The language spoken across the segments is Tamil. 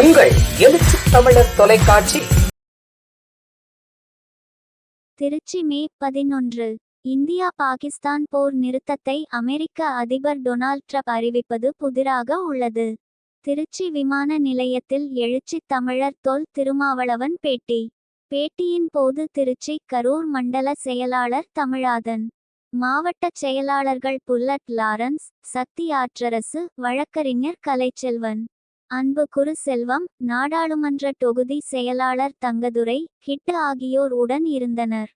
உங்கள் எழுச்சி தமிழர் தொலைக்காட்சி. திருச்சி மே பதினொன்று. இந்தியா பாகிஸ்தான் போர் நிறுத்தத்தை அமெரிக்க அதிபர் டொனால்ட் ட்ரம்ப் அறிவிப்பது புதிராக உள்ளது. திருச்சி விமான நிலையத்தில் எழுச்சி தமிழர் தொல் திருமாவளவன் பேட்டி. பேட்டியின் போது திருச்சி கரூர் மண்டல செயலாளர் தமிழாதன். மாவட்ட செயலாளர்கள் புல்லட் லாரன்ஸ் சக்தி ஆற்றரசு வழக்கறிஞர் கலைச்செல்வன். அன்பு குரு செல்வம் நாடாளுமன்ற தொகுதி செயலாளர் தங்கதுரை கிட்ட ஆகியோர் உடன் இருந்தனர்.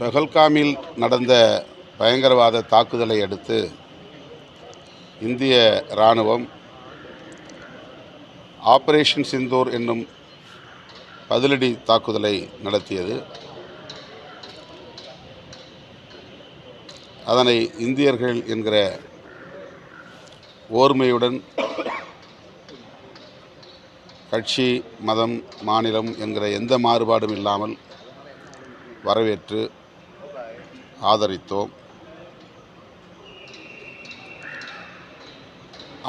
பெஹல்காமில் நடந்த பயங்கரவாத தாக்குதலை அடுத்து இந்திய இராணுவம் ஆபரேஷன் சிந்தூர் என்னும் பதிலடி தாக்குதலை நடத்தியது. அதனை இந்தியர்கள் என்கிற ஓர்மையுடன் கட்சி மதம் மாநிலம் என்கிற எந்த மாறுபாடும் இல்லாமல் வரவேற்று ஆதரித்தோம்.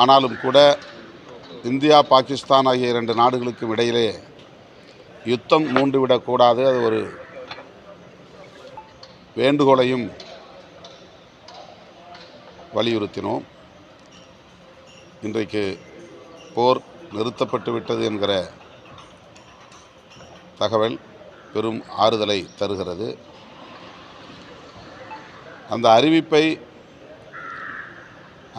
ஆனாலும் கூட இந்தியா பாகிஸ்தான் ஆகிய இரண்டு நாடுகளுக்கும் இடையிலே யுத்தம் மூண்டுவிடக்கூடாது அது ஒரு வேண்டுகோளையும் வலியுறுத்தினோம். இன்றைக்கு போர் நிறுத்தப்பட்டு விட்டது என்கிற தகவல் பெரும் ஆறுதலை தருகிறது. அந்த அறிவிப்பை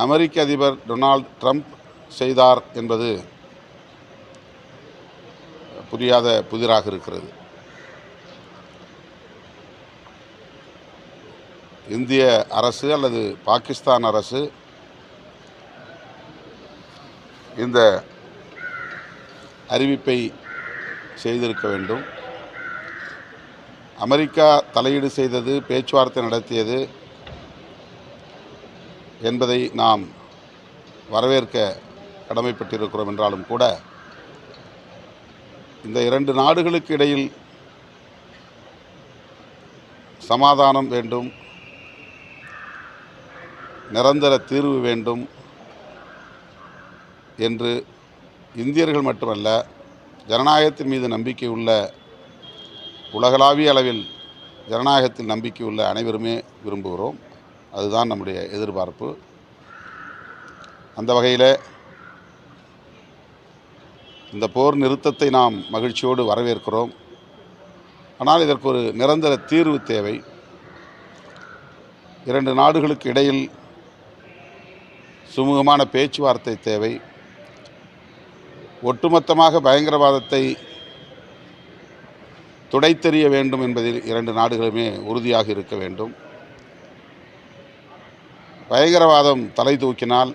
அமெரிக்க அதிபர் டொனால்ட் ட்ரம்ப் செய்தார் என்பது புரியாத புதிராக இருக்கிறது. இந்திய அரசு அல்லது பாகிஸ்தான் அரசு இந்த அறிவிப்பை செய்திருக்க வேண்டும். அமெரிக்கா தலையீடு செய்தது பேச்சுவார்த்தை நடத்தியது என்பதை நாம் வரவேற்க கடமைப்பட்டிருக்கிறோம் என்றாலும் கூட இந்த இரண்டு நாடுகளுக்கு இடையில் சமாதானம் வேண்டும் நிரந்தர தீர்வு வேண்டும் என்று இந்தியர்கள் மட்டுமல்ல ஜனநாயகத்தின் மீது நம்பிக்கை உள்ள உலகளாவிய அளவில் ஜனநாயகத்தில் நம்பிக்கை உள்ள அனைவருமே விரும்புகிறோம். அதுதான் நம்முடைய எதிர்பார்ப்பு. அந்த வகையில் இந்த போர் நிறுத்தத்தை நாம் மகிழ்ச்சியோடு வரவேற்கிறோம். ஆனால் இதற்கு ஒரு நிரந்தர தீர்வு தேவை. இரண்டு நாடுகளுக்கு இடையில் சுமூகமான பேச்சுவார்த்தை தேவை. ஒட்டுமொத்தமாக பயங்கரவாதத்தை துடைத்தெறிய வேண்டும் என்பதில் இரண்டு நாடுகளுமே உறுதியாக இருக்க வேண்டும். பயங்கரவாதம் தலை தூக்கினால்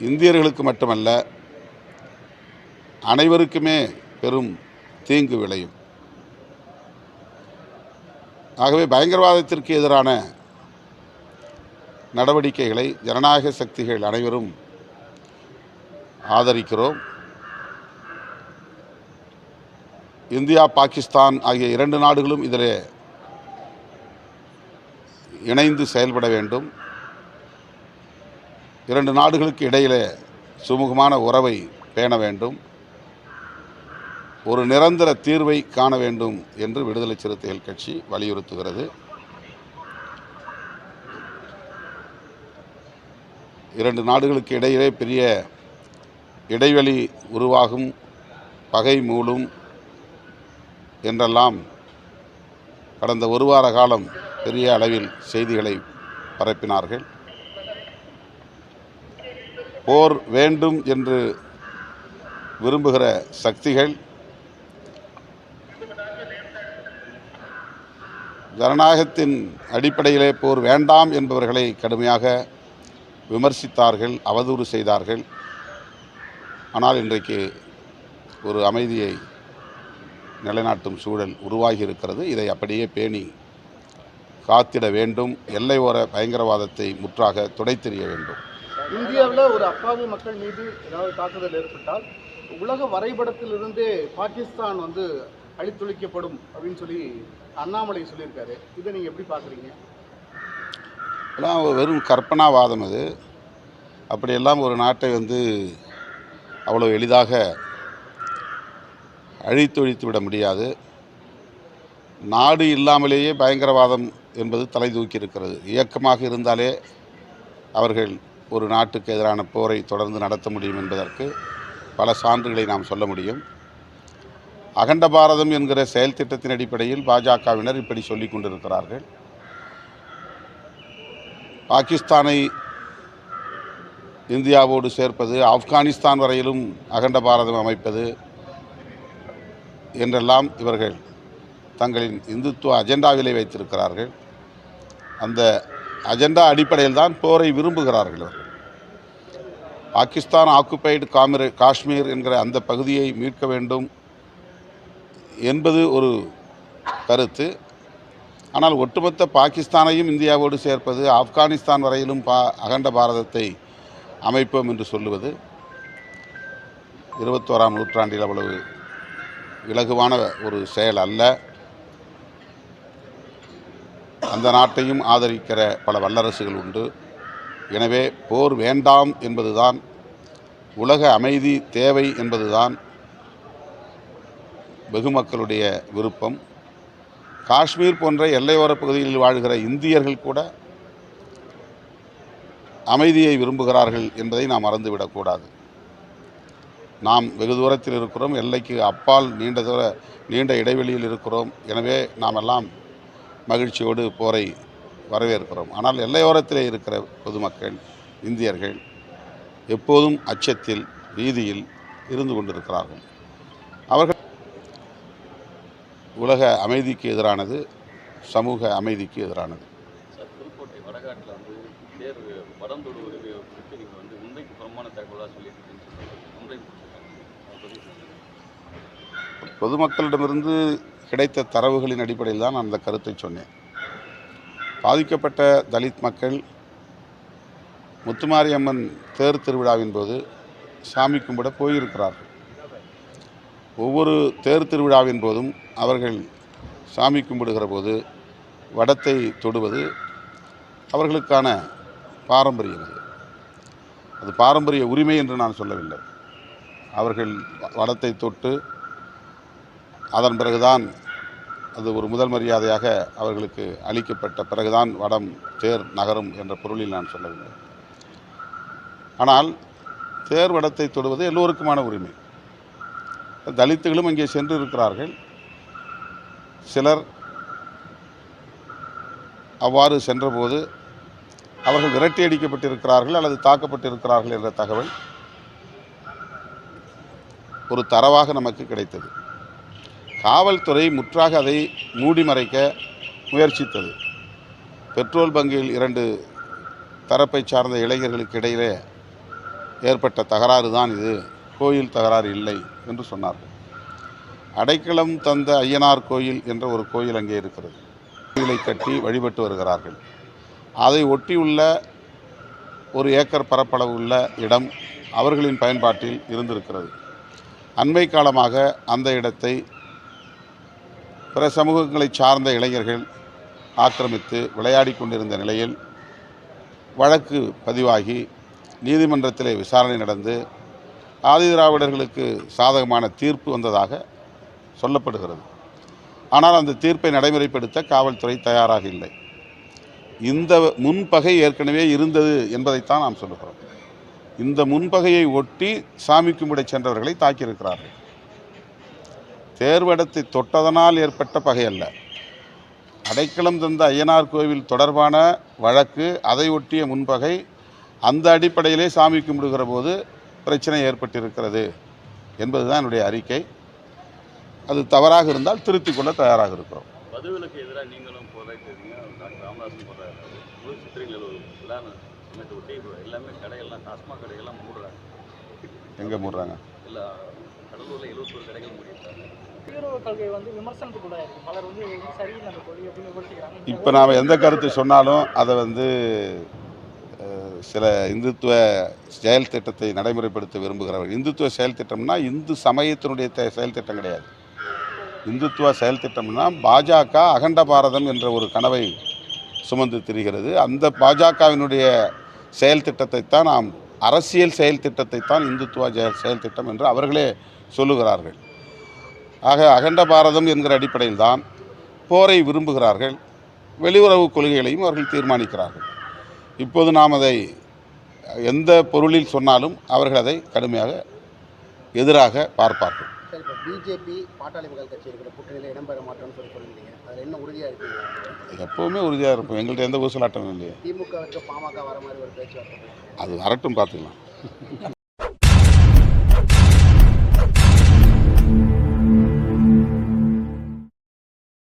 இந்தியர்களுக்கு மட்டுமல்ல அனைவருக்குமே பெரும் தீங்கு விளையும். ஆகவே பயங்கரவாதத்திற்கு எதிரான நடவடிக்கைகளை ஜனநாயக சக்திகள் அனைவரும் ஆதரிக்கிறோம். இந்தியா பாகிஸ்தான் ஆகிய இரண்டு நாடுகளும் இதில் இணைந்து செயல்பட வேண்டும். இரண்டு நாடுகளுக்கு இடையிலே சுமூகமான உறவை பேண வேண்டும். ஒரு நிரந்தர தீர்வை காண வேண்டும் என்று விடுதலை சிறுத்தைகள் கட்சி வலியுறுத்துகிறது. இரண்டு நாடுகளுக்கு இடையிலே பெரிய இடைவெளி உருவாகும் பகை மூலும் என்றெல்லாம் கடந்த ஒரு வார காலம் பெரிய அளவில் செய்திகளை பரப்பினார்கள். போர் வேண்டும் என்று விரும்புகிற சக்திகள் ஜனநாயகத்தின் அடிப்படையிலே போர் வேண்டாம் என்பவர்களை கடுமையாக விமர்சித்தார்கள் அவதூறு செய்தார்கள். ஆனால் இன்றைக்கு ஒரு அமைதியை நிலைநாட்டும் சூழல் உருவாகி இருக்கிறது இதை அப்படியே பேணி காத்திட வேண்டும். எல்லை ஓர பயங்கரவாதத்தை முற்றாக துடைத்தெறிய வேண்டும். இந்தியாவில் ஒரு அப்பாவி மக்கள் மீது ஏதாவது தாக்குதல் ஏற்பட்டால் உலக வரைபடத்திலிருந்தே பாகிஸ்தான் வந்து அழித்தொழிக்கப்படும் அப்படின்னு சொல்லி அண்ணாமலை சொல்லியிருக்காரு. இதை நீங்கள் எப்படி பார்க்குறீங்க? இதெல்லாம் வெறும் கற்பனாவாதம் அது. அப்படியெல்லாம் ஒரு நாட்டை வந்து அவ்வளோ எளிதாக அழித்தொழித்து விட முடியாது. நாடு இல்லாமலேயே பயங்கரவாதம் என்பது தலை தூக்கி இருக்கிறது இயக்கமாக இருந்தாலே அவர்கள் ஒரு நாட்டுக்கு எதிரான போரை தொடர்ந்து நடத்த முடியும் என்பதற்கு பல சான்றுகளை நாம் சொல்ல முடியும். அகண்ட பாரதம் என்கிற செயல் திட்டத்தின் அடிப்படையில் பாஜகவினர் இப்படி சொல்லிக் கொண்டிருக்கிறார்கள். பாகிஸ்தானை இந்தியாவோடு சேர்ப்பது ஆப்கானிஸ்தான் வரையிலும் அகண்ட பாரதம் அமைப்பது என்றெல்லாம் இவர்கள் தங்களின் இந்துத்துவ அஜெண்டாவிலே வைத்திருக்கிறார்கள். அந்த அஜெண்டா அடிப்படையில் தான் போரை விரும்புகிறார்கள் இவர்கள். பாகிஸ்தான் ஆக்குபைடு காமிர காஷ்மீர் என்கிற அந்த பகுதியை மீட்க வேண்டும் என்பது ஒரு கருத்து. ஆனால் ஒட்டுமொத்த பாகிஸ்தானையும் இந்தியாவோடு சேர்ப்பது ஆப்கானிஸ்தான் வரையிலும் பா அகண்ட பாரதத்தை அமைப்போம் என்று சொல்லுவது இருபத்தோராம் நூற்றாண்டில் அவ்வளவு இலகுவான ஒரு செயல் அல்ல. அந்த நாட்டையும் ஆதரிக்கிற பல வல்லரசுகள் உண்டு. எனவே போர் வேண்டாம் என்பதுதான் உலக அமைதி தேவை என்பதுதான் வெகுமக்களுடைய விருப்பம். காஷ்மீர் போன்ற எல்லையோரப் பகுதிகளில் வாழ்கிற இந்தியர்கள் கூட அமைதியை விரும்புகிறார்கள் என்பதை நாம் மறந்துவிடக்கூடாது. நாம் வெகு தூரத்தில் இருக்கிறோம் எல்லைக்கு அப்பால் நீண்ட தூர நீண்ட இடைவெளியில் இருக்கிறோம். எனவே நாம் எல்லாம் மகிழ்ச்சியோடு போரை வரவேற்கிறோம். ஆனால் எல்லையோரத்திலே இருக்கிற பொதுமக்கள் இந்தியர்கள் எப்போதும் அச்சத்தில் வீதியில் இருந்து கொண்டிருக்கிறார்கள். அவர்கள் உலக அமைதிக்கு எதிரானது சமூக அமைதிக்கு எதிரானது. வடகாட்டில் வந்து தேர் வடம் தொடுவது குறித்து நீங்கள் வந்து உண்மைக்கு புறமான தகவலாக சொல்லியிருக்கீங்கன்னு சொல்லி பொதுமக்களிடமிருந்து கிடைத்த தரவுகளின் அடிப்படையில் தான் நான் அந்த கருத்தை சொன்னேன். பாதிக்கப்பட்ட தலித் மக்கள் முத்துமாரியம்மன் தேர் திருவிழாவின் போது சாமி கும்பிட போயிருக்கிறார்கள். ஒவ்வொரு தேர் திருவிழாவின் போதும் அவர்கள் சாமி கும்பிடுகிற போது வடத்தை தொடுவது அவர்களுக்கான பாரம்பரியம் அது. அது பாரம்பரிய உரிமை என்று நான் சொல்லவில்லை. அவர்கள் வடத்தை தொட்டு அதன் பிறகுதான் அது ஒரு முதல் மரியாதையாக அவர்களுக்கு அளிக்கப்பட்ட பிறகுதான் வடம் தேர் நகரும் என்ற பொருளில் நான் சொல்லவில்லை. ஆனால் தேர் வடத்தை தொடுவது எல்லோருக்குமான உரிமை. தலித்துகளும் அங்கே சென்று இருக்கிறார்கள் சிலர் அவ்வாறு சென்றபோது அவர்கள் விரட்டி அடிக்கப்பட்டிருக்கிறார்கள் அல்லது தாக்கப்பட்டிருக்கிறார்கள் என்ற தகவல் ஒரு தரவாக நமக்கு கிடைத்தது. காவல்துறை முற்றாக அதை மூடி மறைக்க முயற்சித்தது. பெட்ரோல் பங்கில் இரண்டு தரப்பை சார்ந்த இளைஞர்களுக்கு இடையிலே ஏற்பட்ட தகராறு தான் இது. கோயில் தகராறு இல்லை என்று சொன்னார்கள். அடைக்கலம் தந்த ஐயனார் கோயில் என்ற ஒரு கோயில் அங்கே இருக்கிறது. கோயிலை கட்டி வழிபட்டு வருகிறார்கள். அதை ஒட்டியுள்ள ஒரு ஏக்கர் பரப்பளவு உள்ள இடம் அவர்களின் பயன்பாட்டில் இருந்திருக்கிறது. அண்மை காலமாக அந்த இடத்தை பிற சமூகங்களை சார்ந்த இளைஞர்கள் ஆக்கிரமித்து விளையாடி கொண்டிருந்த நிலையில் வழக்கு பதிவாகி நீதிமன்றத்திலே விசாரணை நடந்து ஆதிதிராவிடர்களுக்கு சாதகமான தீர்ப்பு வந்ததாக சொல்லப்படுகிறது. ஆனால் அந்த தீர்ப்பை நடைமுறைப்படுத்த காவல்துறை தயாராக இல்லை. இந்த முன்பகை ஏற்கனவே இருந்தது என்பதைத்தான் நாம் சொல்லுகிறோம். இந்த முன்பகையை ஒட்டி சாமி கும்பிட சென்றவர்களை தாக்கியிருக்கிறார்கள். தேர்வடத்தை தொட்டதனால் ஏற்பட்ட பகை அல்ல. அடைக்கலம் தந்த ஐயனார் கோவில் தொடர்பான வழக்கு அதை ஒட்டிய முன்பகை அந்த அடிப்படையிலே சாமி கும்பிடுகிற போது பிரச்சனை ஏற்பட்டிருக்கிறது என்பதுதான் என்னுடைய அறிக்கை. அது தவறாக இருந்தால் திருத்திக் கொள்ள தயாராக இருக்கிறோம். மதுவிலக்கு எதிராக நீங்களும் போராடிருக்கீங்க டாக்டர் ராமதாஸும் போராடுறாரு முழு சித்திரைகள் ஒரு சமயத்தை ஒட்டி இப்போ எல்லாமே கடைகள்லாம் டாஸ்மாக் கடைகள்லாம் மூடுறாங்க. எங்கே மூடுறாங்க? எல்லா கடலூரில் எழுபத்தொரு கடைகள் விமர்சிக்கிறாங்க. இப்போ நாம் எந்த கருத்து சொன்னாலும் அதை வந்து சில இந்துத்துவ செயல் திட்டத்தை நடைமுறைப்படுத்த விரும்புகிறவர் இந்துத்துவ செயல் திட்டம்னா இந்து சமயத்தினுடைய தே- செயல் திட்டம் கிடையாது. இந்துத்துவ செயல் திட்டம்னா பாஜக அகண்ட பாரதம் என்ற ஒரு கனவை சுமந்து திரிகிறது. அந்த பாஜகவினுடைய செயல் திட்டத்தை தான் நாம் அரசியல் செயல் திட்டத்தை தான் இந்துத்துவா செயல் திட்டம் என்று அவர்களே சொல்லுகிறார்கள். ஆக அகண்ட பாரதம் என்கிற அடிப்படையில் தான் போரை விரும்புகிறார்கள். வெளியுறவு கொள்கைகளையும் அவர்கள் தீர்மானிக்கிறார்கள். இப்போது நாம் அதை எந்த பொருளில் சொன்னாலும் அவர்கள் அதை கடுமையாக எதிராக பார்ப்பார்கள். சார் இப்போ பிஜேபி பாட்டாளி மக்கள் கட்சி இருக்கிற கூட்டணியில் இடம்பெற மாட்டோம்னு சொல்லி சொல்லியிருந்தீங்க. அதில் என்ன உறுதியாக இருக்கீங்க? எப்போவுமே உறுதியாக இருப்போம். எங்கள்கிட்ட எந்த ஊசலாட்டமும் இல்லையே. திமுகவிற்கு பாமக வர மாதிரி ஒரு பேச்சுவார்த்தை அது வரட்டும் பார்த்துக்கலாம்.